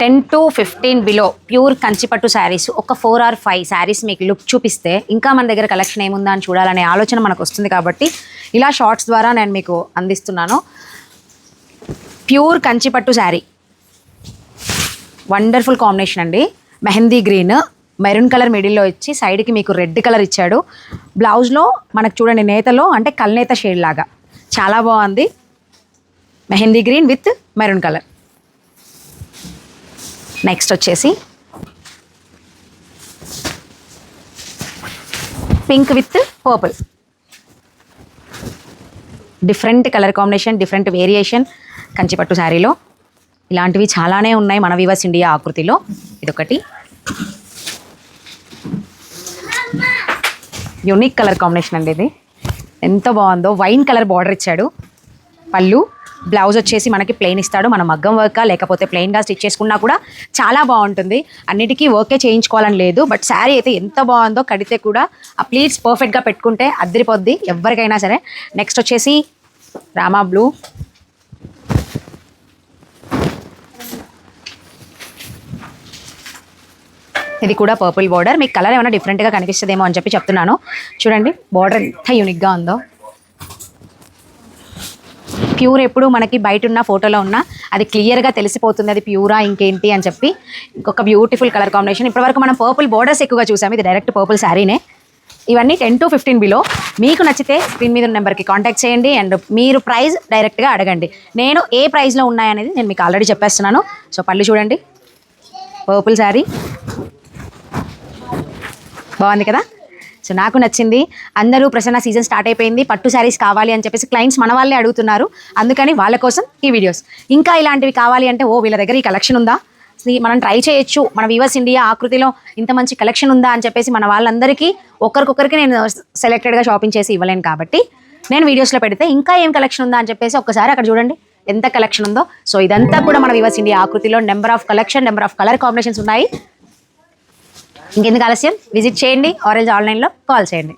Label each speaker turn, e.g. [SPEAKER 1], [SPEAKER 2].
[SPEAKER 1] Ten to fifteen below pure Kanchipattu saris ఒక four are five saris మీకు look చూపిస్తే ఇంకా మన దగ్గర కలెక్షన్ ఏముందా అని చూడాలనే ఆలోచన మనకు వస్తుంది కాబట్టి ఇలా షార్ట్స్ ద్వారా నేను మీకు అందిస్తున్నాను. Pure Kanchipattu sari wonderful combination అండి. మెహందీ గ్రీన్ మెరూన్ కలర్ మిడిల్లో ఇచ్చి సైడ్కి మీకు రెడ్ కలర్ ఇచ్చాడు. బ్లౌజ్లో మనకు చూడండి నేతలో అంటే కల్నేత షేడ్ లాగా. చాలా బాగుంది. Mehndi green with maroon colour next వచ్చేసి pink with purple. Different colour combination different variation Kanchipattu శారీలో. ఇలాంటివి చాలానే ఉన్నాయి మన వివస్ ఇండియా ఆకృతిలో. ఇదొకటి. యూనిక్ కలర్ కాంబినేషన్ అండి ఇది. ఎంత బాగుందో. వైన్ కలర్ బార్డర్ ఇచ్చాడు. పళ్ళు. బ్లౌజ్ వచ్చేసి మనకి ప్లెయిన్ ఇస్తాడు. మన మగ్గం వర్క్ లేకపోతే ప్లెయిన్గా స్టిచ్ చేసుకున్నా కూడా చాలా బాగుంటుంది. అన్నిటికీ వర్కే చేయించుకోవాలని లేదు. బట్ శారీ అయితే ఎంత బాగుందో కడితే కూడా ఆ ప్లీట్స్ పర్ఫెక్ట్గా పెట్టుకుంటే అద్దరిపోద్ది ఎవరికైనా సరే. నెక్స్ట్ వచ్చేసి రామా బ్లూ ఇది కూడా పర్పుల్ బార్డర్ మీకు కలర్ ఏమైనా డిఫరెంట్గా కనిపిస్తుందేమో అని చెప్పి చెప్తున్నాను. చూడండి బార్డర్ ఎంత యూనిక్గా ఉందో. ప్యూర్ ఎప్పుడు మనకి బయట ఉన్న ఫోటోలో ఉన్న అది క్లియర్గా తెలిసిపోతుంది అది ప్యూరా ఇంకేంటి అని చెప్పి ఇంకొక బ్యూటిఫుల్ కలర్ కాంబినేషన్. ఇప్పటివరకు మనం పర్పుల్ బోర్డర్స్ ఎక్కువగా చూసాము ఇది డైరెక్ట్ పర్పుల్ శారీనే. ఇవన్నీ టెన్ టు ఫిఫ్టీన్ బిలో మీకు నచ్చితే స్క్రీన్ మీద ఉన్న నెంబర్కి కాంటాక్ట్ చేయండి. అండ్ మీరు ప్రైస్ డైరెక్ట్గా అడగండి. నేను ఏ ప్రైస్లో ఉన్నాయనేది నేను మీకు ఆల్రెడీ చెప్పేస్తున్నాను. సో పళ్ళు చూడండి. Purple sari. బాగుంది కదా? సో నాకు నచ్చింది. అందరూ ప్రసన్న సీజన్ స్టార్ట్ అయిపోయింది. పట్టు శారీస్ కావాలి అని చెప్పేసి క్లయింట్స్ మన వాళ్ళే అడుగుతున్నారు. అందుకని వాళ్ళ కోసం ఈ వీడియోస్ ఇంకా ఇలాంటివి కావాలి అంటే ఓ వీళ్ళ దగ్గర ఈ కలెక్షన్ ఉందా? మనం ట్రై చేయొచ్చు. మన వివర్స్ ఇండియా ఆకృతిలో ఇంత మంచి కలెక్షన్ ఉందా అని చెప్పేసి మన వాళ్ళందరికీ ఒకరికొకరికి నేను సెలెక్టెడ్గా షాపింగ్ చేసి ఇవ్వలేను కాబట్టి నేను వీడియోస్లో పెడితే ఇంకా ఏం కలెక్షన్ ఉందా అని చెప్పేసి ఒక్కసారి అక్కడ చూడండి. ఎంత కలెక్షన్ ఉందో. సో ఇదంతా కూడా మన వివర్స్ ఇండియా ఆకృతిలో number of collection number of colour combinations ఉన్నాయి. ఇంకెందుకు ఆలస్యం? విజిట్ చేయండి. ఆరెంజ్ ఆన్లైన్లో కాల్ చేయండి.